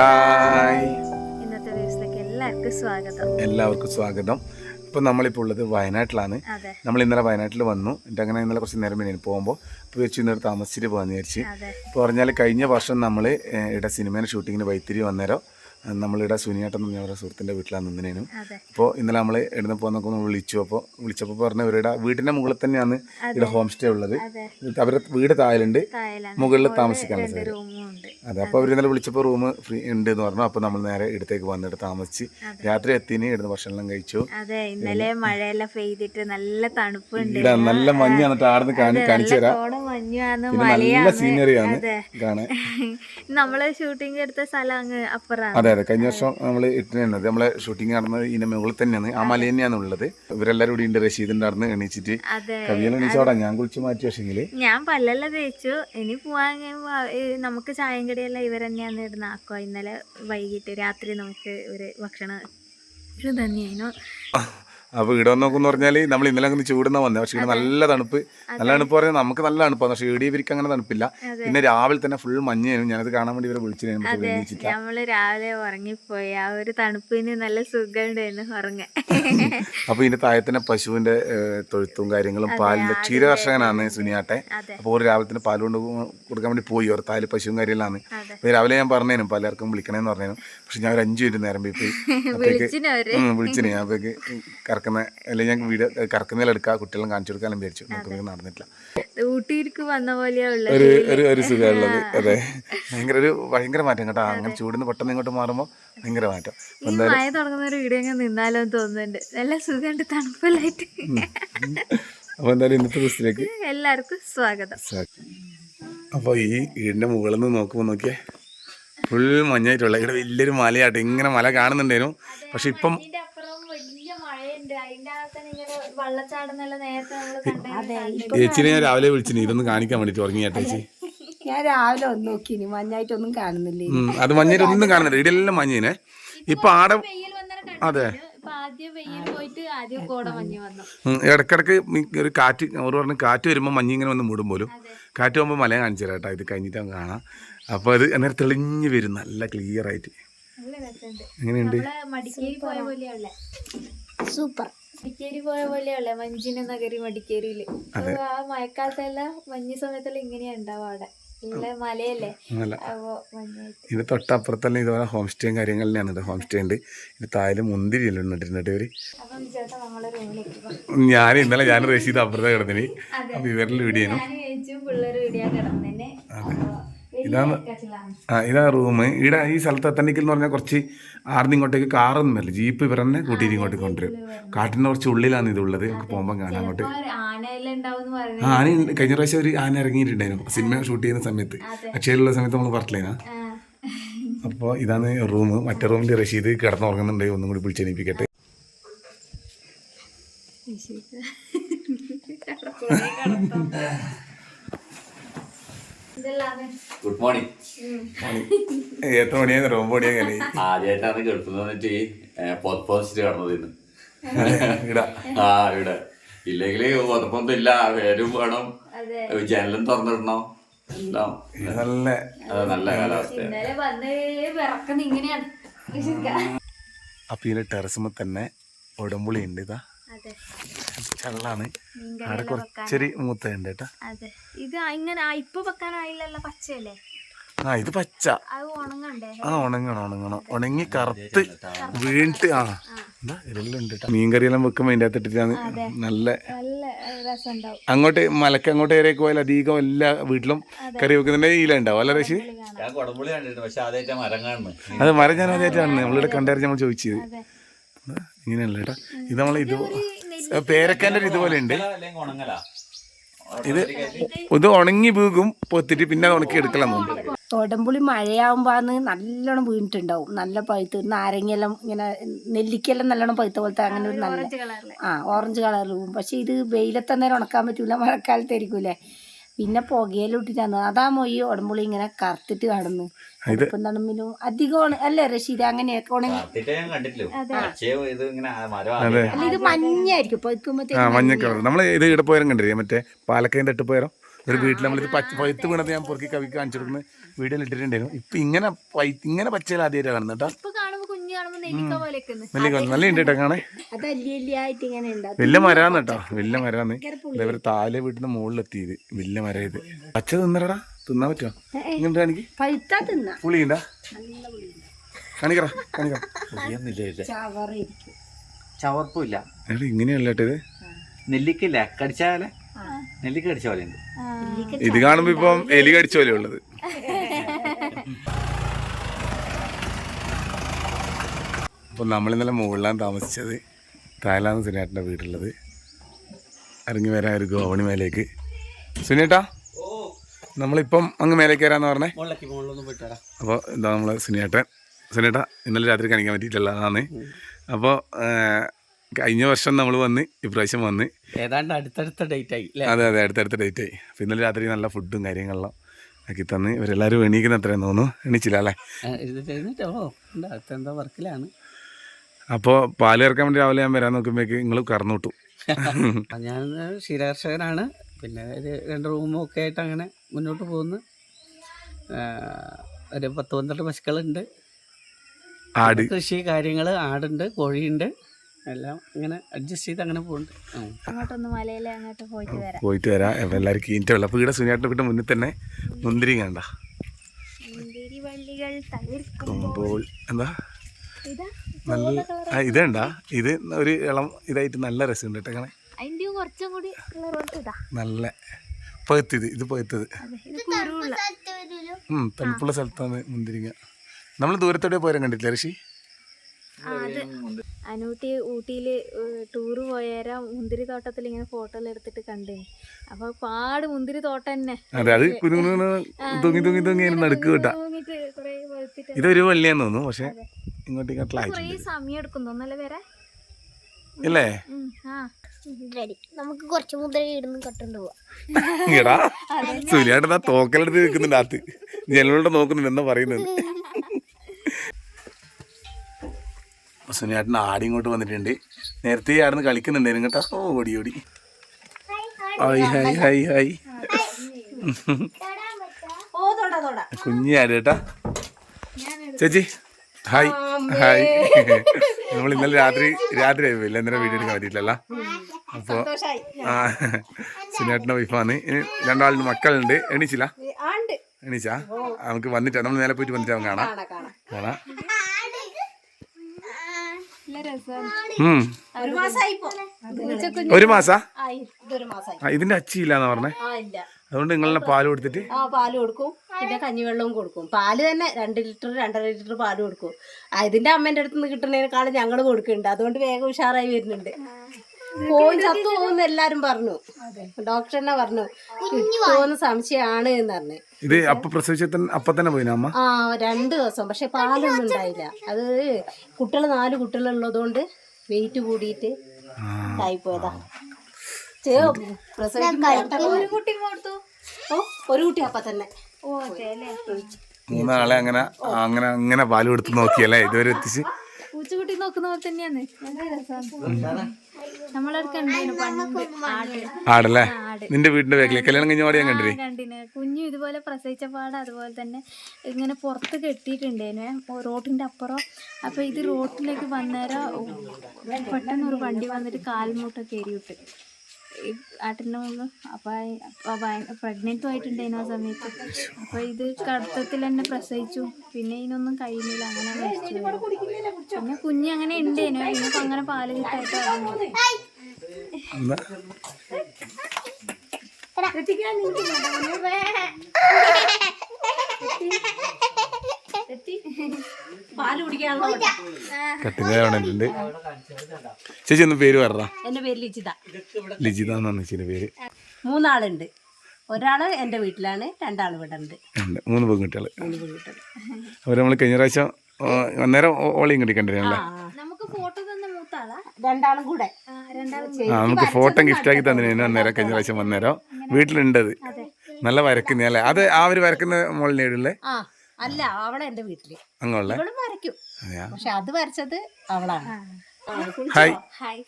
Hi. ഇന്നത്തെ ദിവസത്തിലേക്ക് എല്ലാവർക്കും സ്വാഗതം. എല്ലാവർക്കും സ്വാഗതം. ഇപ്പം നമ്മളിപ്പോൾ ഉള്ളത് വയനാട്ടിലാണ്. നമ്മൾ ഇന്നലെ വയനാട്ടിൽ വന്നു. എന്നിട്ട് അങ്ങനെ ഇന്നലെ കുറച്ച് നേരം പിന്നെ പോകുമ്പോൾ ഇപ്പോൾ വെച്ച് ഇന്നൊരു താമസിച്ചിട്ട് പോകാമെന്ന് വിചാരിച്ച്. ഇപ്പോൾ പറഞ്ഞാൽ കഴിഞ്ഞ വർഷം നമ്മൾ ഇവിടെ സിനിമേന്റെ ഷൂട്ടിങ്ങിന് വൈത്തിരി വന്നേരം നമ്മളിവിടെ സുനിയേട്ടൻ എന്ന് പറഞ്ഞ സുഹൃത്തിന്റെ വീട്ടിലാണ് നിന്നേനും അപ്പോൾ ഇന്നലെ നമ്മൾ ഇവിടുന്ന് പോകുന്നൊക്കെ നമ്മൾ വിളിച്ചു. അപ്പോൾ വിളിച്ചപ്പോൾ പറഞ്ഞ ഇവരുടെ വീടിന്റെ മുകളിൽ തന്നെയാണ് ഇവിടെ ഹോം സ്റ്റേ ഉള്ളത്. അവരുടെ വീട് തായലുണ്ട് തായലാണ് മുകളിൽ താമസിക്കാനുള്ള സ്ഥലം അതെ. അപ്പോൾ അവർ ഇന്നലെ വിളിച്ചപ്പോൾ റൂം ഫ്രീ ഉണ്ട് എന്ന് പറഞ്ഞു. അപ്പോൾ നമ്മൾ നേരെ ഇടത്തേക്ക് വന്നിട്ട് താമസിച്ച് രാത്രി എത്തിന് ഇവിടുന്ന് ഭക്ഷണം കഴിച്ചു. അതെ. ഇന്നലെ മഴയെല്ലാം പെയ്തിട്ട് നല്ല ഇവിടെ നല്ല മഞ്ഞ് വന്നിട്ട് ആടുന്ന് കാണി കാണിച്ചു തരാം. നല്ല സീനറിയാണ് കാണാൻ നമ്മൾ ഷൂട്ടിംഗ് എടുത്ത സ്ഥലം അങ്ങ് അപ്പുറാണ്. അതെ അതെ കഴിഞ്ഞ വർഷം നമ്മൾ ഇട്ടിരുന്നത് നമ്മളെ ഷൂട്ടിംഗ് നടന്നത് ഇതിന്റെ മുകളിൽ തന്നെയാണ്. ആ മല തന്നെയാണ് ഉള്ളത്. ഇവരെല്ലാരും കൂടി ഉണ്ട്. റഷീദ് ഉണ്ടായിരുന്നു എണീച്ചിട്ട് കവിയൽ എണീച്ചോടാ ഞാൻ കുളിച്ച് മാറ്റി പക്ഷെങ്കിൽ ഞാൻ പല്ലല്ല തേച്ചു. ഇനി പോവാൻ നമുക്ക് ചായം കടിയെല്ലാം ഇവർ തന്നെയാണ് ഇടുന്ന. ആക്കുക ഇന്നലെ വൈകിട്ട് രാത്രി നമുക്ക് ഒരു ഭക്ഷണം ഇത് തന്നെയായിരുന്നു. അപ്പോൾ ഇവിടെ വന്ന് നോക്കുന്ന് പറഞ്ഞാൽ നമ്മൾ ഇന്നലെ അങ്ങ് ചൂടുന്ന വന്നത് പക്ഷെ ഇവിടെ നല്ല തണുപ്പ്. നല്ല തണുപ്പ് പറഞ്ഞാൽ നമുക്ക് നല്ല തണുപ്പാണ് പക്ഷെ ഇടി ഇവർക്ക് അങ്ങനെ തണുപ്പില്ല. പിന്നെ രാവിലെ തന്നെ ഫുൾ മഞ്ഞായിരുന്നു ഞാനത് കാണാൻ വേണ്ടി ഇവരെ വിളിച്ചിരുന്നു എണീച്ചില്ല നമ്മൾ രാവിലെ ഉറങ്ങിപ്പോയി. ആ ഒരു തണുപ്പിന് നല്ല സുഖമുണ്ടായിരുന്നു ഉറങ്ങാൻ. അപ്പോൾ ഇതിന്റെ താഴെ തന്നെ പശുവിന്റെ തൊഴുത്തും കാര്യങ്ങളും പാലിന്റെ ക്ഷീര കർഷകനാണ് സുനിയാട്ടെ. അപ്പൊ അപ്പോൾ ഒരു രാവിലെ തന്നെ പാൽ കൊണ്ട് കൊടുക്കാൻ വേണ്ടി പോയി. ഒരു താൽ പശുവും കാര്യമെല്ലാം അപ്പോൾ രാവിലെ ഞാൻ പറഞ്ഞേനും പലർക്കും വിളിക്കണേന്ന് പറഞ്ഞേനും. പക്ഷെ ഞാൻ ഒരു അഞ്ചു മിനിറ്റ് നേരം പോയി വിളിച്ചിന്. ഞാൻ അപ്പോഴേക്ക് കറക്കുന്ന അല്ലെങ്കിൽ ഞാൻ വീഡിയോ കറക്കുന്നതിൽ എടുക്കുക കുട്ടികളും കാണിച്ചു കൊടുക്കാനും വിചാരിച്ചു. നമുക്ക് നടന്നിട്ടില്ല. ഊട്ടിയിലേക്ക് വന്ന ഒരു ഒരു ഒരു സുഖമുള്ളത് അതെ. ഭയങ്കര ഒരു ഭയങ്കര മാറ്റം കേട്ടോ. അങ്ങനെ ചൂടിന്ന് പെട്ടെന്ന് ഇങ്ങോട്ട് മാറുമ്പോൾ ഭയങ്കര മാറ്റം. മഴ തുടങ്ങുന്ന ഒരു വീഡിയോ ഞാൻ നിന്നാലോ എന്ന് തോന്നുന്നുണ്ട്. നല്ല സുഖമുണ്ട് തണുപ്പല്ലായിട്ട് അപ്പോൾ എന്തായാലും ഇന്നത്തെ ദിവസത്തിലേക്ക് എല്ലാവർക്കും സ്വാഗതം. അപ്പോൾ ഈ വീടിന്റെ മുകളിൽ നിന്ന് നോക്കുമ്പോൾ നോക്കിയേ ഫുൾ മഞ്ഞായിട്ടുള്ള ഇവിടെ വലിയൊരു മലയാട്ടോ. ഇങ്ങനെ മല കാണുന്നുണ്ടായിരുന്നു പക്ഷെ ഇപ്പം ചേച്ചിനെ ഞാൻ രാവിലെ വിളിച്ചിന്. ഇതൊന്നും കാണിക്കാൻ വേണ്ടിട്ട് ഉറങ്ങി ചേച്ചി. ഞാൻ രാവിലെ ഒന്ന് നോക്കിനി മഞ്ഞായിട്ടൊന്നും കാണുന്നില്ല അത് മഞ്ഞായിട്ട് ഒന്നും കാണുന്നില്ല. ഇടയിലെല്ലാം മഞ്ഞിനെ. ഇപ്പൊ ആടെ അതെ. ഇപ്പൊ ആദ്യം വെയിൽ പോയിട്ട് ആദ്യം കോട മഞ്ഞ് വന്നു. ഇടക്കിടക്ക് ഒരു കാറ്റ് അവർ പറഞ്ഞ് കാറ്റ് വരുമ്പോൾ മഞ്ഞ് ഇങ്ങനെ വന്ന് മൂടും പോലും. കാറ്റ് പോകുമ്പോൾ മല കാണിച്ചു തരാം കേട്ടോ. ഇത് കഴിഞ്ഞിട്ട് അങ്ങ് കാണാം. അപ്പോൾ അത് അന്നേരം തെളിഞ്ഞ് വരും. നല്ല ക്ലിയർ ആയിട്ട്. എങ്ങനെയുണ്ട്? മടിക്കേരി പോയ പോലെയുള്ള സൂപ്പർ. മടിക്കേരി പോയ പോലെയുള്ള മഞ്ഞിന് നഗരി മടിക്കേരിയിൽ ആ മഴക്കാലത്തെല്ലാം മഞ്ഞ സമയത്തെല്ലാം ഇങ്ങനെയാ ഉണ്ടാവും അവിടെ. ഇത് തൊട്ടപ്പുറത്തെല്ലാം ഇതുപോലെ ഹോം സ്റ്റേയും കാര്യങ്ങളിലാണ് ഇത് ഹോം സ്റ്റേ ഉണ്ട്. ഇത് താഴെ മുന്തിരി ഇട്ടിട്ടുണ്ട് ഇവർ. ഞാൻ ഇന്നലെ ഞാൻ റഷീദ് അപ്പുറത്തെ കിടന്നിന്. അപ്പൊ ഇവരിൽ വീടിയേനു ഞാൻ കഴിച്ചും പിള്ളേർ ഇടിയാ കിടന്നെ ഇതാണ് ആ ഇതാ റൂം. ഇവിടെ ഈ സ്ഥലത്ത് എത്തണ്ടിക്കൽ എന്ന് പറഞ്ഞാൽ കുറച്ച് ആർന്ന് ഇങ്ങോട്ടേക്ക് കാറൊന്നും അല്ല ജീപ്പ് ഇവർ തന്നെ കൂട്ടിയിട്ട് ഇങ്ങോട്ട് കൊണ്ടുവരും. കാട്ടിന്റെ കുറച്ച് ഉള്ളിലാണ് ഇതുള്ളത്. നമുക്ക് പോകുമ്പോൾ കാണാൻ അങ്ങോട്ട്. ആ ആന കഴിഞ്ഞ പ്രാവശ്യം ഒരു ആന ഇറങ്ങിയിട്ടുണ്ടായിരുന്നു. സിനിമ ഷൂട്ട് ചെയ്യുന്ന സമയത്ത്. അക്ഷയിലുള്ള സമയത്ത് നമ്മൾ പറഞ്ഞില്ലേനാ അപ്പോൾ ഇതാണ് റൂം. മറ്റേ റൂമിൽ റഷീദ് കിടന്നുറങ്ങുന്നുണ്ട് ഒന്നും കൂടി വിളിച്ചെണീപ്പിക്കട്ടെ. ഗുഡ് മോർണിംഗ് എത്ര മണിയാണ് റൂം പണിയാ കലി ആദ്യമായിട്ടാണ് ഗൾഫിൽ വന്നിട്ട് പോസ്റ്റ് കിടന്നത് ഇന്ന്. ആ ഇവിടെ ഇല്ലെങ്കിൽ പൊതപ്പൊന്നും ഇല്ല. വേരും വേണം. ജനലും തുറന്നിടണം. നല്ല നല്ല കാലാവസ്ഥയാണ്. അപ്പൊ ഇതിന്റെ വിറക്കുന്ന ഇങ്ങനെയാണ്. അപ്പം ഇതിന്റെ തന്നെ ഉടമ്പുളി ഉണ്ട് ഇതാ. അതെ. ചള്ളാണ് അവിടെ കുറച്ചൊരു മൂത്തുണ്ട് കേട്ടോ. അതെ. ഇത് ഇങ്ങനെ ആ, ഇപ്പൊ വെക്കാനായില്ലല്ലോ പച്ചയല്ലേ? ആ ഇത് പച്ച. ആ ഉണങ്ങണം ഉണങ്ങണം. ഉണങ്ങി കറുത്ത് വീണിട്ട് ആ. എന്താ കേട്ടോ. മീൻകറിയെല്ലാം വെക്കുമ്പോൾ അതിന്റെ അകത്ത് ഇട്ടിട്ടാണ് നല്ല അങ്ങോട്ട് മലക്ക് അങ്ങോട്ട് ഏരിയൊക്കെ പോയാൽ അധികം എല്ലാ വീട്ടിലും കറി വെക്കുന്നതിന്റെ ഈല ഉണ്ടാവും. അല്ല റഷി മരം അത് മരം ഞാൻ ആദ്യമായിട്ടാണ്. നമ്മളിവിടെ കണ്ടായിരുന്നു നമ്മൾ ചോദിച്ചത്. അതെ. ഇങ്ങനെയല്ല കേട്ടോ. ഇത് നമ്മൾ ഇത് പേരക്കാന്റെ ഇതുപോലെ ഉണ്ട്. ഇത് ഇത് ഉണങ്ങി വീകും പൊത്തിട്ട് പിന്നെ അത് ഉണക്കി എടുക്കലാന്ന് തോടമ്പുളി മഴയാവുമ്പോന്ന് നല്ലോണം വീണിട്ടുണ്ടാവും. നല്ല പഴുത്ത് നാരങ്ങയെല്ലാം ഇങ്ങനെ നെല്ലിക്കെല്ലാം നല്ലോണം പഴുത്ത പോലത്തെ അങ്ങനെ ഒരു നല്ല ആ ഓറഞ്ച് കളറിൽ പോകും പക്ഷെ ഇത് വെയിലത്തന്നേരം ഉണക്കാൻ പറ്റൂല മഴക്കാലത്തായിരിക്കൂലേ പിന്നെ പുകയിലിട്ടിട്ടാണ് അതാ അതാമോ ഈ ഉടമ്പുളി ഇങ്ങനെ കറുത്തിട്ട് കാണുന്നു അധികം അല്ലേ റഷീദ്? അങ്ങനെയൊക്കെ ഇത് ഇങ്ങനെ മരം അല്ല ഇത് മഞ്ഞായിരിക്കും ആ മഞ്ഞ കളർ നമ്മൾ ഇത് ഇവിടെ പോയാലും കണ്ടില്ലേ? മറ്റേ പാലക്കൈന്റെ ഇട്ട് പോയാലോ ഒരു വീട്ടിൽ നമ്മൾ നമ്മളിത് പച്ച പഴുത്ത് വീണത് ഞാൻ പൊറുക്കി കവിക്ക് കാണിച്ചു കൊടുക്കുന്ന വീഡിയോയിൽ ഇട്ടിട്ടുണ്ടായിരുന്നു. ഇപ്പൊ ഇങ്ങനെ പൈത്ത് ഇങ്ങനെ പച്ചയിൽ ആദ്യമായിട്ട് കാണുന്നത് കേട്ടോ. നല്ല ഉണ്ട് കേട്ടോ കാണേ വലിയ മരാന്ന് കേട്ടോ. വലിയ മരാന്ന്. ഇതേവരെ താലെ വീട്ടിന്റെ മുകളിലെത്തിയത്. വലിയ മര ഇത്. പച്ച തിന്നടാ. തിന്നാൻ പറ്റുമോ ഇങ്ങോട്ട് പുളി പഴുത്താ തിന്ന. പുളിയുണ്ടാ? കാണിക്കറ കാണിക്കറ ചവർപ്പില്ല ഇങ്ങനെയല്ല ഇത്. നെല്ലിക്കില്ല കടിച്ചാലെ? നെല്ലിക്ക കടിച്ച പോലെ ഉണ്ട് ഇത് കാണുമ്പോ ഇപ്പം എലി കടിച്ച പോലെ ഉള്ളത്. അപ്പോൾ നമ്മൾ ഇന്നലെ മുകളിലാണ് താമസിച്ചത്. തായ്ലാന്ന് സുനേട്ടന്റെ വീട്ടിലുള്ളത്. ഇറങ്ങി വരാൻ ഒരു ഗോവണി മേലേക്ക്. സുനേട്ടാ നമ്മളിപ്പം അങ്ങ് മേലേക്ക് വരാന്ന് പറഞ്ഞേ? അപ്പൊ അപ്പോൾ എന്താ നമ്മൾ സുനേട്ടൻ സുനേട്ടാ ഇന്നലെ രാത്രി കാണിക്കാൻ പറ്റിയിട്ടുള്ളതാണ് അപ്പോൾ കഴിഞ്ഞ വർഷം നമ്മൾ വന്ന് ഇപ്രാവശ്യം വന്ന്. ഏതാണ്ട് അടുത്തടുത്ത ഡേറ്റ് ആയി അതെ അതെ അടുത്തടുത്ത ഡേറ്റ് ആയി. അപ്പം ഇന്നലെ രാത്രി നല്ല ഫുഡും കാര്യങ്ങളെല്ലാം ആക്കി തന്ന് ഇവരെല്ലാവരും എണീക്കുന്ന അത്രയും തോന്നുന്നു. എണീച്ചില്ല അല്ലേ? എന്താ വർക്കിലാണ്? അപ്പോൾ പാൽ ചേർക്കാൻ വേണ്ടി രാവിലെ ഞാൻ വരാൻ നോക്കുമ്പോഴേക്ക് നിങ്ങൾ കറന്നു വിട്ടു. ഞാൻ ക്ഷീരകർഷകനാണ് പിന്നെ ഒരു രണ്ട് റൂമും ഒക്കെ ആയിട്ട് അങ്ങനെ മുന്നോട്ട് പോകുന്നു. ഒരു പത്ത് പന്ത്രണ്ട് പശുക്കളുണ്ട്. ആട്. കൃഷി കാര്യങ്ങൾ ആടുണ്ട് കോഴിയുണ്ട്. എല്ലാം ഇങ്ങനെ അഡ്ജസ്റ്റ് ചെയ്ത് അങ്ങനെ പോകുന്നുണ്ട് ഉം. അങ്ങോട്ടൊന്ന് മലയിലെ അങ്ങോട്ട് പോയിട്ട് വരാം. പോയിട്ട് വരാം. അപ്പോൾ എല്ലാവരും കീന്റെ വെള്ളം അപ്പോൾ ഇവിടെ സുനിയേട്ടന്റെ വീട്ടിൽ മുന്നിൽ തന്നെ മുന്തിരി കണ്ട. കുമ്പോൾ എന്താ? ഇതാ നല്ല ആ ഇതേണ്ട ഇത് ഒരു ഇളം ഇതായിട്ട് നല്ല രസമുണ്ട് കേട്ടോ കാണാൻ. അതിന്റെയും കുറച്ചും കൂടി കളർ ഇതാ. നല്ല പഴുത്തത് ഇത് പഴുത്തത് തണുപ്പുള്ള സ്ഥലത്താണ് മുന്തിരിങ്ങ. നമ്മൾ ദൂരത്തോടെ പോയാലും കണ്ടിട്ടില്ല ഋഷി? അനൂട്ടി ഊട്ടിയിൽ ടൂറ് പോയാരാ. മുന്തിരി തോട്ടത്തിൽ ഇങ്ങനെ ഫോട്ടോ എടുത്തിട്ട് കണ്ടേ. അപ്പൊ പാട് മുന്തിരി തോട്ടം തന്നെ. അതെ തൂങ്ങി തൂങ്ങി തൂങ്ങി നടുക്ക് കിട്ടാ ഇതൊരു വള്ളിയാന്ന് തോന്നുന്നു പക്ഷെ ഇങ്ങോട്ട് ഇങ്ങോട്ട് കുറേ സമയം എടുക്കും തോന്നല്ലേ വരെ ഇല്ലേ? നമുക്ക് കുറച്ച് ഇടുന്ന് പോവാം. തോക്കലെടുത്ത് നിൽക്കുന്നുണ്ട് അകത്ത് ജനലോട്ട് നോക്കുന്നുണ്ട് എന്താ പറയുന്നത്? സുനിയാട്ടിന് ആടി ഇങ്ങോട്ട് വന്നിട്ടുണ്ട്. നേരത്തെ ആടുന്ന് കളിക്കുന്നുണ്ടായിരുന്നു കേട്ടോ. ഓ ഓടി ഓടി. Hi hi hi hi. കുഞ്ഞി ആട് കേട്ടാ? ചേച്ചി ഹായ് ഹായ്. നമ്മൾ ഇന്നലെ രാത്രി രാത്രി ആയില്ല ഇന്നലെ വീഡിയോ എടുക്കാൻ പറ്റിയില്ലല്ലോ അപ്പോൾ ആ സുനിയാട്ടന്റെ വൈഫാണ്. രണ്ടാളുടെ മക്കളുണ്ട്. എണീച്ചില്ല? എണീച്ചാ? നമുക്ക് വന്നിട്ട് നമ്മൾ നേരെ പോയിട്ട് വന്നിട്ട് അവൻ കാണാം. കാണാം കാണാം കാണാം നല്ല രസം ഉം. ഒരു മാസാ? ഇതിന്റെ അച്ചിയില്ലാന്ന് പറഞ്ഞേ? ആ ഇല്ല. അതുകൊണ്ട് നിങ്ങളെ പാൽ കൊടുത്തിട്ട്? ആ പാൽ കൊടുക്കും. പിന്നെ കഞ്ഞിവെള്ളവും കൊടുക്കും. പാൽ തന്നെ രണ്ട് ലിറ്റർ രണ്ടര ലിറ്റർ പാൽ കൊടുക്കും. അതിന്റെ ഇതിന്റെ അമ്മേന്റെ അടുത്ത് നിന്ന് കിട്ടുന്നതിനേക്കാളും ഞങ്ങൾ കൊടുക്കുന്നുണ്ട്. അതുകൊണ്ട് വേഗം ഉഷാറായി വരുന്നുണ്ട്. പോയി ചത്തു പോകുന്ന എല്ലാരും പറഞ്ഞു. ഡോക്ടർ തന്നെ പറഞ്ഞു പോകുന്ന സംശയമാണ് എന്ന് പറഞ്ഞു. ഇത് അപ്പൊ പ്രസവിച്ച അപ്പൊ തന്നെ പോയിന അമ്മ? ആ രണ്ട് ദിവസം. പക്ഷെ പാലൊന്നും ഉണ്ടായില്ല. അത് കുട്ടികൾ നാല് കുട്ടികളുള്ളതുകൊണ്ട് വെയിറ്റ് കൂടിയിട്ട് ആയിപ്പോയതാ ഒരു കുട്ടി കൊടുത്തു? ഓ ഒരു കുട്ടി അപ്പൊ തന്നെ. ഓ മൂന്നാളെ അങ്ങനെ അങ്ങനെ അങ്ങനെ പാൽ കൊടുത്ത് നോക്കിയല്ലേ? ഇതുവരെ എത്തിച്ച്. പൂച്ചക്കുട്ടി നോക്കുന്ന പോലെ തന്നെയാണ്. നമ്മളടുത്ത് കണ്ടു പണ്ട് ആട്. ആടല്ലേ? നിന്റെ വീടിന്റെ ബാക്കിലെ. കല്യാണം കഴിഞ്ഞ പാടിയാ ഞാൻ ആ, കണ്ടില്ലേ? കണ്ടിന്. കുഞ്ഞു ഇതുപോലെ പ്രസവിച്ച പാട് അതുപോലെ തന്നെ ഇങ്ങനെ പുറത്ത് കെട്ടിയിട്ടുണ്ടേനെ റോട്ടിന്റെ അപ്പുറം. അപ്പൊ ഇത് റോട്ടിലേക്ക് വന്നേരം പെട്ടെന്ന് ഒരു വണ്ടി വന്നിട്ട് കാൽമുട്ടൊക്കെ എരിയിട്ട് ആട്ടിന്റെ മുകളിൽ അപ്പം പ്രഗ്നന്റും ആയിട്ടുണ്ടായിരുന്നു ആ സമയത്ത്. അപ്പൊ ഇത് കടത്തത്തിൽ തന്നെ പ്രസവിച്ചു. പിന്നെ ഇതിനൊന്നും കഴിയുന്നില്ല. അങ്ങനെ മരിച്ചു. പിന്നെ കുഞ്ഞ് അങ്ങനെ ഉണ്ടേനു പിന്നെ അങ്ങനെ പാൽ കിട്ടായിട്ട് പാൽ കുടിക്കാനുള്ള ചേച്ചി ഒന്ന് പേര് പറഞ്ഞ? എന്റെ പേര് ലിജിത. ലിജിത എന്നാണ് ചേച്ചിയുടെ പേര്. മൂന്നാളുണ്ട്. ഒരാൾ എന്റെ വീട്ടിലാണ് രണ്ടാൾ ഇവിടെ ഉണ്ട്. മൂന്ന് പെൺകുട്ടികൾ അവർ നമ്മൾ കഴിഞ്ഞ പ്രാവശ്യം അന്നേരം ഓളെയും കൂടി കണ്ടിരുന്നല്ലേ? നമുക്ക് ഫോട്ടോ തന്ന മൂത്താളാ? രണ്ടാളും കൂടെ. ആ, രണ്ടാളും നമുക്ക് ഫോട്ടോ ഗിഫ്റ്റ് ആക്കി തന്നിരുന്നു അന്നേരം കഴിഞ്ഞ പ്രാവശ്യം വന്നേരം. വീട്ടിലുണ്ടത്. നല്ല വരക്കുന്ന അല്ലേ? അത് ആ ഒരു വരക്കുന്ന മോളിനേടല്ലേ അല്ല അവളെ എന്റെ വീട്ടിൽ. അങ്ങുള്ള ഇവളും വരയ്ക്കും. പക്ഷെ അത് വരച്ചത് അവളാണ്. ഹായ്. ഹായ്.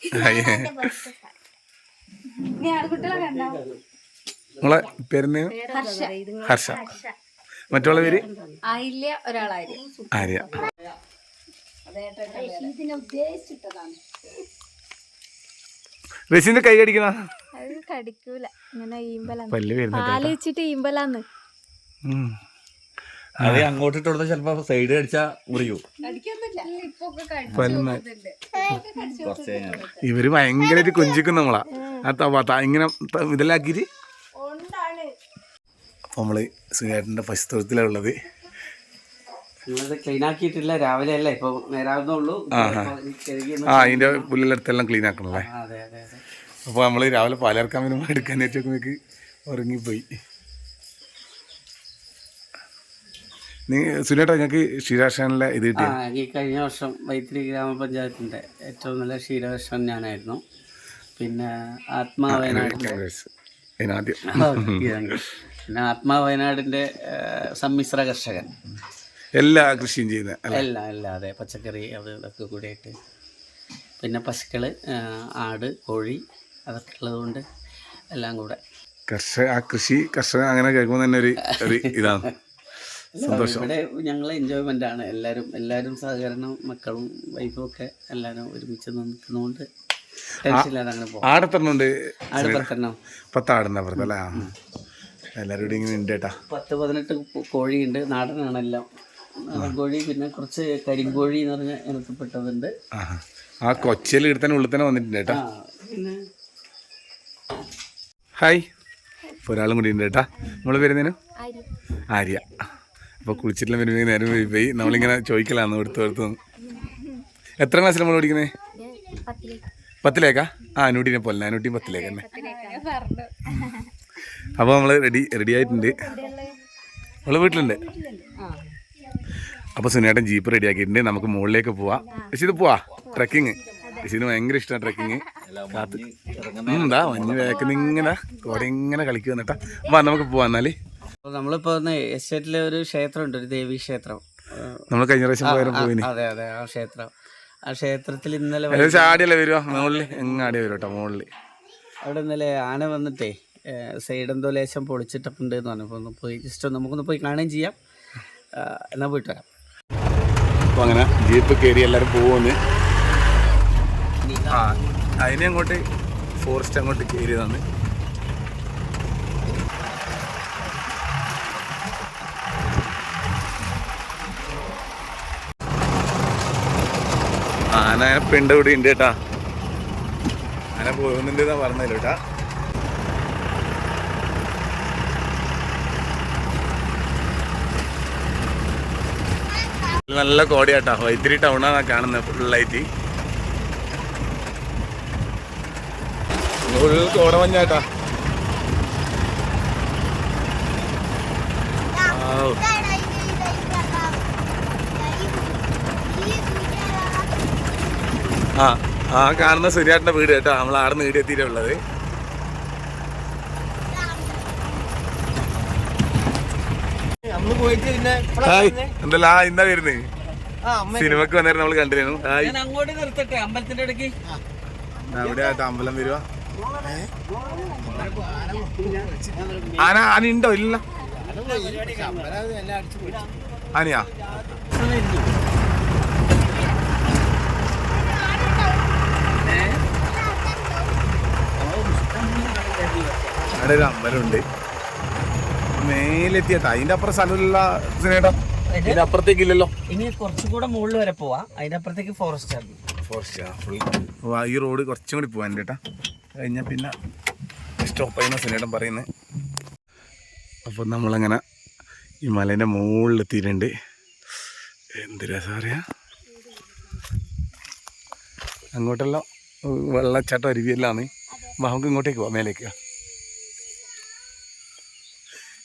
നിങ്ങളെ പേരെന്ന് ഹർഷ. മറ്റുള്ള പേര്? ആയില്ല ഒരാളായി ആര്യ. റഷീന്റെ കൈ കടിക്കുന്ന? കടിക്കൂല. ഇങ്ങനെ ഈമ്പലാന്ന്. പല്ല് വരുന്നുണ്ട് പാൽ വെച്ചിട്ട് ഈമ്പലാന്ന്. ഉം. അത് അങ്ങോട്ട് ഇട്ട് കൊടുത്താൽ ചിലപ്പോ സൈഡ് അടിച്ചാ മുറിയൂ കുറച്ച് ഇവർ ഭയങ്കരമായിട്ട് കൊഞ്ചിക്കും നമ്മളാ ആ ഇങ്ങനെ ഇതിലാക്കിയിട്ട് നമ്മൾ സുഖേട്ടന്റെ നിങ്ങളത് ക്ലീൻ ആക്കിയിട്ടില്ല. രാവിലെ അല്ലേ? ഇപ്പൊ നേരാവുന്നുള്ളൂ ആ അതിന്റെ ക്ലീൻ ആക്കണല്ലേ അതെ അതെ അതെ. അപ്പോൾ നമ്മൾ രാവിലെ പാലിറക്കാൻ വരുമ്പോൾ എടുക്കാൻ ഏറ്റവും ഉറങ്ങിപ്പോയി. സുനേട്ടാ ഞങ്ങൾക്ക് ക്ഷീരാശാനിലെ ഇത് ആ കിട്ടിയ ഈ കഴിഞ്ഞ വർഷം വൈത്തിരി ഗ്രാമപഞ്ചായത്തിന്റെ ഏറ്റവും നല്ല ക്ഷീരാശാൻ ഞാനായിരുന്നു. പിന്നെ ആത്മാ വയനാടിന്റെ കോൺഗ്രസ് അതിനാദ്യം പിന്നെ ആത്മാ വയനാടിന്റെ സമ്മിശ്ര കർഷകൻ. എല്ലാ കൃഷിയും ചെയ്യുന്ന എല്ലാ എല്ലാം അതെ പച്ചക്കറി അത് ഇതൊക്കെ കൂടിയിട്ട് പിന്നെ പശുക്കൾ ആട് കോഴി അതൊക്കെ ഉള്ളതുകൊണ്ട് എല്ലാം കൂടെ. കർഷക ആ കൃഷി കർഷകൻ അങ്ങനെ കേൾക്കുമ്പോൾ തന്നെ ഒരു ഒരു ഇതാണ്. സന്തോഷം. ഇവിടെ ഞങ്ങൾ എൻജോയ്മെന്റ് ആണ്. എല്ലാരും എല്ലാരും സഹകരണം മക്കളും വൈഫും ഒക്കെ എല്ലാരും ഒരുമിച്ച് നിൽക്കുന്നതുകൊണ്ട് ആടത്തെണ്ണുണ്ട് പത്താടുന്ന അപ്പുറത്ത് അല്ലേ? എല്ലാവരും കൂടി ഇങ്ങനെ ഉണ്ട് കേട്ടാ. പത്ത് പതിനെട്ട് കോ- കോഴിയുണ്ട്. നാടനാണ് എല്ലാം. കോഴി പിന്നെ കുറച്ച് കരിങ്കോഴി എന്ന് പറഞ്ഞ ഇനത്തിൽപ്പെട്ടതുണ്ട്. ആ ആ കൊച്ചിയിൽ എടുത്തന്നെ ഉള്ളിൽ തന്നെ വന്നിട്ടുണ്ട് കേട്ടാ. ഹായ്. ഒരാളും കൂടി ഉണ്ട് കേട്ടാ. നമ്മൾ വരുന്നതിനും ആര്യ. അപ്പോൾ കുളിച്ചിട്ടില്ല വരുമ്പോൾ നേരം പോയി നമ്മളിങ്ങനെ ചോദിക്കലാന്ന് എടുത്ത് എടുത്ത് എത്ര ക്ലാസ്സിൽ നമ്മൾ പഠിക്കുന്നത് പത്തിലേക്കാ? ആ അനൂട്ടിനെ പോലെ അനൂട്ടിയും പത്തിലേക്ക് തന്നെ. അപ്പോൾ നമ്മൾ റെഡി റെഡി ആയിട്ടുണ്ട്. നമ്മൾ വീട്ടിലുണ്ട്. അപ്പോൾ സുനേട്ടൻ ജീപ്പ് റെഡി ആക്കിയിട്ടുണ്ട്. നമുക്ക് മുകളിലേക്ക് പോവാം. ഇത് പോവാ? ട്രക്കിങ് ഇതിന് ഭയങ്കര ഇഷ്ടമാണ് ട്രക്കിങ് കാത്ത് എന്താ മഞ്ഞ് വേക്കുന്ന ഇങ്ങനെ കോടെ ഇങ്ങനെ കളിക്കുക എന്നിട്ടാ. അപ്പം നമുക്ക് പോവാം എന്നാൽ. ഒന്ന് എസ്റ്റേറ്റിലെ ഒരു ക്ഷേത്രമുണ്ട് ഒരു ദേവീ ക്ഷേത്രം. നമ്മൾ കഴിഞ്ഞ പ്രാവശ്യം പോയാലും പോയിന്. അതെ അതെ ആ ക്ഷേത്രം. ആ ക്ഷേത്രത്തിൽ ഇന്നലെ ആടിയല്ലേ വരുവാ മുകളിൽ എങ്ങ ആടിയ വരും കേട്ടോ മുകളിൽ അവിടെ ഇന്നലെ ആന വന്നിട്ടേ സൈഡ് എന്തോ ലേശം പൊളിച്ചിട്ടുണ്ട് എന്ന് പറഞ്ഞപ്പോൾ ഒന്ന് പോയി ജസ്റ്റ് നമുക്കൊന്ന് പോയി കാണുകയും ചെയ്യാം. എന്നാൽ എന്നാ പോയിട്ട് വരാം. അപ്പോൾ അങ്ങനെ ജീപ്പ് കയറി എല്ലാവരും പോകുമെന്ന് ആ അതിനെ അങ്ങോട്ട് ഫോറസ്റ്റ് അങ്ങോട്ട് കയറിയതാണ് ആന പിണ്ട് ഇവിടെ ഉണ്ട് കേട്ടാ. ആന പോകുന്നുണ്ട് എന്നാ പറഞ്ഞല്ലോ കേട്ടാ. നല്ല കോടിയാട്ടാ വൈത്തിരി ടൗണാണ് കാണുന്നത് ഫുള്ളായിട്ട് ഫുൾ കോടമഞ്ഞാട്ടാ ആവൂ. ആ ആ കാണുന്ന സുര്യാട്ടന്റെ വീട് കേട്ടോ. നമ്മൾ ആടെ നിന്ന് എത്തിയിട്ടാ ഉള്ളത് ഹായ്. എന്തല്ല ആ ഇന്നാ വരുന്നേ? സിനിമക്ക് വന്നേരം നമ്മൾ കണ്ടിരുന്നു. ഹായ്. അങ്ങോട്ട് നിർത്തട്ടെ അമ്പലത്തിന്റെ ഇടയ്ക്ക് അവിടെ ആയിട്ട് അമ്പലം വരുവാ. ആന ആന ഉണ്ടോ? ഇല്ല. ആനയാ? അവിടെ ഒരു അമ്പലമുണ്ട് മേലെത്തിയട്ടാ അതിന്റെ അപ്പുറം സ്ഥലമില്ല സിനേട്ടാ ഇതിന്റെ അപ്പുറത്തേക്ക് ഇല്ലല്ലോ. ഇനി കുറച്ചും കൂടെ മുകളിൽ വരെ പോവാ. അതിന്റെ അപ്പുറത്തേക്ക് ഫോറസ്റ്റ് ആണ്. ഫോറസ്റ്റ് ഫുൾ ഈ റോഡ് കുറച്ചും കൂടി പോവാൻ കേട്ടാ. കഴിഞ്ഞാൽ പിന്നെ സ്റ്റോപ്പ് ചെയ്യുന്ന സിനേട്ടൻ പറയുന്നത് അപ്പോൾ നമ്മളങ്ങനെ ഈ മലേന്റെ മുകളിലെത്തിയിട്ടുണ്ട് എന്ത് രസം പറയാ അങ്ങോട്ടെല്ലാം വെള്ളച്ചാട്ടം അരുവിയെല്ലാമാണ് അപ്പോൾ നമുക്ക് ഇങ്ങോട്ടേക്ക് പോവാം മേലേക്ക്.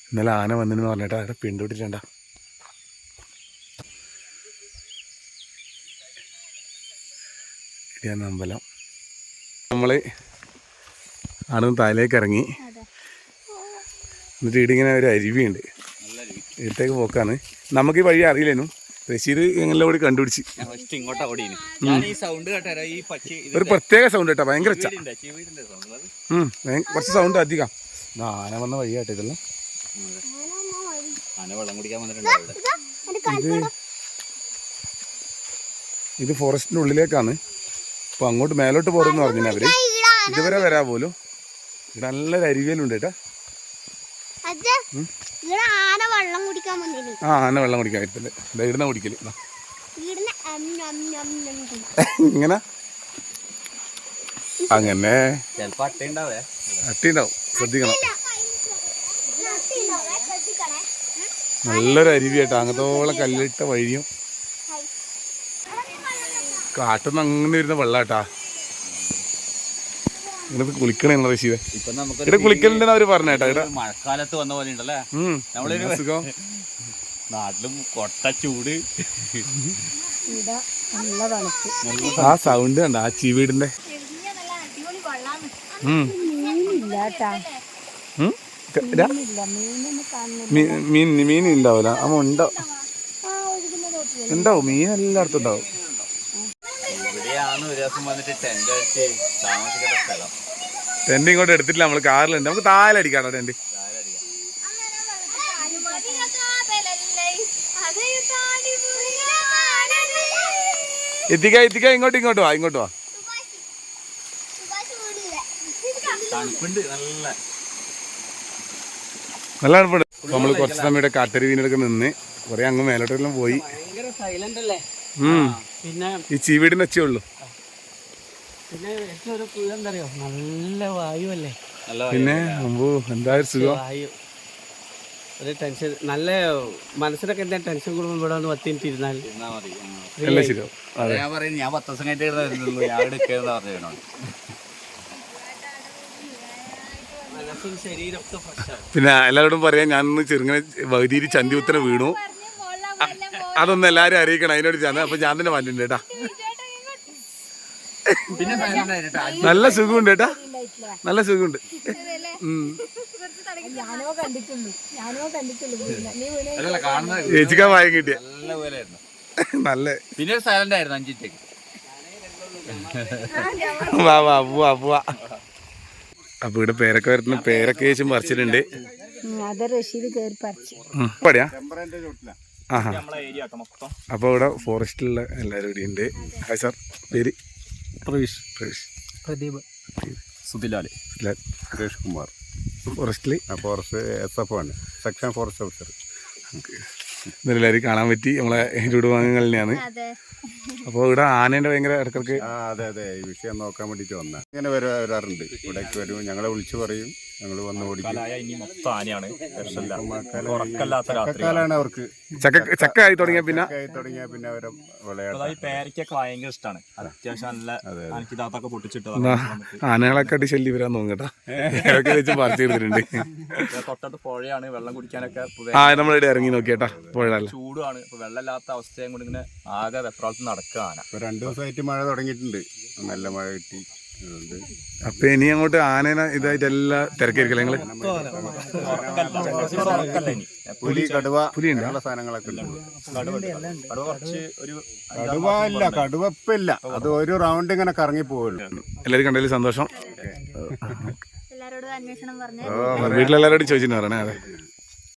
ഇന്നലെ ആന വന്നെന്ന് പറഞ്ഞിട്ട് അവിടെ പിന്തുടരുണ്ട ഇതാണ് അമ്പലം. നമ്മൾ അവിടെ നിന്ന് താഴേക്ക് ഇറങ്ങി. എന്നിട്ട് ഇടിങ്ങനെ ഒരു അരുവിയുണ്ട്. ഇടത്തേക്ക് പോക്കാണ്. നമുക്ക് ഈ വഴി അറിയില്ലേനു? റഷീദ് എങ്ങനെ കൂടി കണ്ടുപിടിച്ച്? ഫസ്റ്റ് ഇങ്ങോട്ടാ ഓടിയിന് ഞാൻ ഈ സൗണ്ട് കേട്ടാ ഈ പക്ഷി ഒരു പ്രത്യേക സൗണ്ട് കേട്ടോ. ഭയങ്കര കുറച്ച് സൗണ്ട് അധികം. ആന വന്ന വഴിയാട്ടോ ഇതെല്ലാം. ആന വെള്ളം കുടിക്കാൻ വന്നിട്ടുണ്ട് ഇത് ഇത് ഫോറസ്റ്റിന്റെ ഉള്ളിലേക്കാണ്. അപ്പൊ അങ്ങോട്ട് മേലോട്ട് പോരെന്ന് പറഞ്ഞു അവർ. ഇതുവരെ വരാ പോലും. ഇവിടെ നല്ലൊരു അരിവേലുണ്ട് കേട്ടാ. ആന വെള്ളം കുടിക്കാൻ ആ ആന വെള്ളം കുടിക്കാൻ ഇതാ ഇടുന്ന കുടിക്കൽ. ഇങ്ങനെ. അങ്ങനെ. ചിലപ്പോ ഉണ്ടാവും അട്ടിണ്ടാവും ശ്രദ്ധിക്കണം നിർത്തിയിട്ടുണ്ടോ? ശ്രദ്ധിക്കണേ. നല്ലൊരു അരുവി കേട്ടോ അങ്ങനത്തോളം കല്ലിട്ട വഴിയും. കാട്ടുന്ന അങ്ങനെ വരുന്ന വെള്ളാട്ടാ. റഷീദെ ഇവിടെ കുളിക്കലുണ്ടെന്ന് അവർ പറഞ്ഞേട്ടാ. ഇവിടെ മഴക്കാലത്ത് വന്ന പോലെ ഉണ്ടല്ലേ നമ്മളൊരു- സുഖം. നാട്ടിലും കൊട്ട ചൂട്. ആ സൗണ്ട് കണ്ട ആ ചീവീടിന്റെ. ഉം. മീൻ മീൻ ഉണ്ടാവില്ല അമ്മ ഉണ്ടോ? ഉണ്ടാവും മീൻ എല്ലായിടത്തും ഉണ്ടാവും ടെന്റ് ഇങ്ങോട്ട് എടുത്തിട്ടില്ല. നമ്മൾ കാറിലുണ്ട്. നമുക്ക് താലടിക്കാണോ ടെന്റ് എത്തിക്ക എത്തിക്ക. ഇങ്ങോട്ട് ഇങ്ങോട്ട് വാ ഇങ്ങോട്ട് വാ. തണുപ്പുണ്ട്. നല്ല നല്ല തണുപ്പുണ്ട് നമ്മൾ കുറച്ച് സമയം ഇവിടെ കാട്ടരുവീനൊക്കെ നിന്ന് കുറെ അങ്ങ് മേലോട്ടെല്ലാം പോയി. പിന്നെ ഈ ചീവീടിന് വെച്ചേ ഉള്ളൂ. പിന്നെ ഏറ്റവും ഒരു പുഴ എന്താ അറിയോ നല്ല വായു അല്ലേ? പിന്നെ അമ്പോ എന്താ ഒരു സുഖം? വായു. ഒരു ടെൻഷൻ നല്ല മനസ്സിനൊക്കെ എന്താ ടെൻഷൻ കൂടുമ്പോൾ ഇവിടെ വന്ന് പത്തി മിനിറ്റ് ഇരുന്നാൽ. എല്ലാം ശരിയാവും. ഞാൻ പറയുന്നത് ഞാൻ പത്ത് ദിവസം കഴിഞ്ഞിട്ട് ഞാൻ പിന്നെ എല്ലാവരോടും പറയാം ഞാൻ ഇന്ന് ചെറുങ്ങനെ വൈദ്യുതി ചന്തിപുത്തനെ വീണു. അതൊന്നും എല്ലാരും അറിയിക്കണം അതിനോട് ഞാൻ അപ്പൊ ഞാൻ തന്നെ വന്നിട്ടുണ്ട് കേട്ടാ. നല്ല സുഖമുണ്ട് കേട്ടാ നല്ല സുഖമുണ്ട്. ചേച്ചിക്കാ വായം കിട്ടിയ. നല്ല നല്ല. പിന്നെ സൈലന്റ് ആയിരുന്നു അഞ്ചിറ്റേക്ക്. വാ വാ പോവാ പോവാ അപ്പൊ ഇവിടെ പേരൊക്കെ വരുന്ന പേരൊക്കെ വെച്ച് പറിച്ചിട്ടുണ്ട്. അത് റഷീദ് കയറി പറിച്ചു. പടിയാ ആഹാ. അപ്പൊ ഇവിടെ ഫോറസ്റ്റിലുള്ള എല്ലാരും ഇവിടെ ഉണ്ട്. ഹായ് സാർ പേര്? പ്രവീഷ്. പ്രവീഷ്. പ്രദീപ്. സുധിലാൽ ലാൽ. സുരേഷ് കുമാർ. ഫോറസ്റ്റിൽ ഫോറസ്റ്റ് എസ് എഫ് ആണ്. സെക്ഷൻ ഫോറസ്റ്റ് ഓഫീസർ ഇതെല്ലാവരും കാണാൻ പറ്റി. നമ്മളെ രൂപ അതെ. അപ്പോൾ ഇവിടെ ആനേന്റെ ഭയങ്കര ഇടക്കിടക്ക് ആ അതെ അതെ. ഈ വിഷയം നോക്കാൻ വേണ്ടിയിട്ട് വന്ന ഇങ്ങനെ വരാ വരാറുണ്ട്. ഇവിടേക്ക് വരും. ഞങ്ങളെ വിളിച്ചു പറയും. ഞങ്ങൾ വന്ന് ഓടിക്കും. ഇനി മൊത്തം ആനയാണ്. രക്ഷമില്ല ഉറക്കല്ലാത്ത ചക്കക്കാലാണ് അവർക്ക് ചക്ക ചക്ക ആയി തുടങ്ങിയ പിന്നെ തുടങ്ങിയാൽ പിന്നെ അവരെ വിളയാട്ടം അതായത് പേരയ്ക്കൊക്കെ ഭയങ്കര ഇഷ്ടമാണ് അത്യാവശ്യം നല്ല. എനിക്ക് ആനകളൊക്കെ അടി ശല്യം വരാൻ തോന്നും കേട്ടാ. ഇതൊക്കെ വെച്ച് പറിച്ചു എടുത്തിട്ടുണ്ട്. തൊട്ടടുത്ത് പുഴയാണ്. വെള്ളം കുടിക്കാനൊക്കെ ആ നമ്മളിവിടെ ഇറങ്ങി നോക്കിയേട്ടാ. പുഴ ചൂടാണ്. ഇപ്പൊ വെള്ളമില്ലാത്ത അവസ്ഥയും കൊണ്ട് ഇങ്ങനെ ആകെ വെപ്രാളത്തിൽ നടക്കുക ആന. രണ്ടു ദിവസമായിട്ട് മഴ തുടങ്ങിയിട്ടുണ്ട്. നല്ല മഴ കിട്ടി. അപ്പൊ ഇനി അങ്ങോട്ട് ആനേനെ ഇതായിട്ട് എല്ലാം തിരക്കായിരിക്കല്ലേ നിങ്ങൾ? പുലി കടുവ പുലി സാധനങ്ങളൊക്കെ കടുവ കടുവ കുറച്ച് ഒരു കടുവ ഇല്ല കടുവ ഇപ്പൊ ഇല്ല. അത് ഒരു റൗണ്ട് ഇങ്ങനെ കറങ്ങി പോവുള്ളൂ. എല്ലാരും കണ്ടതിൽ സന്തോഷം. വീട്ടിലെല്ലാരോടും ചോദിച്ചിട്ടുണ്ടായിരുന്നേ അതെ.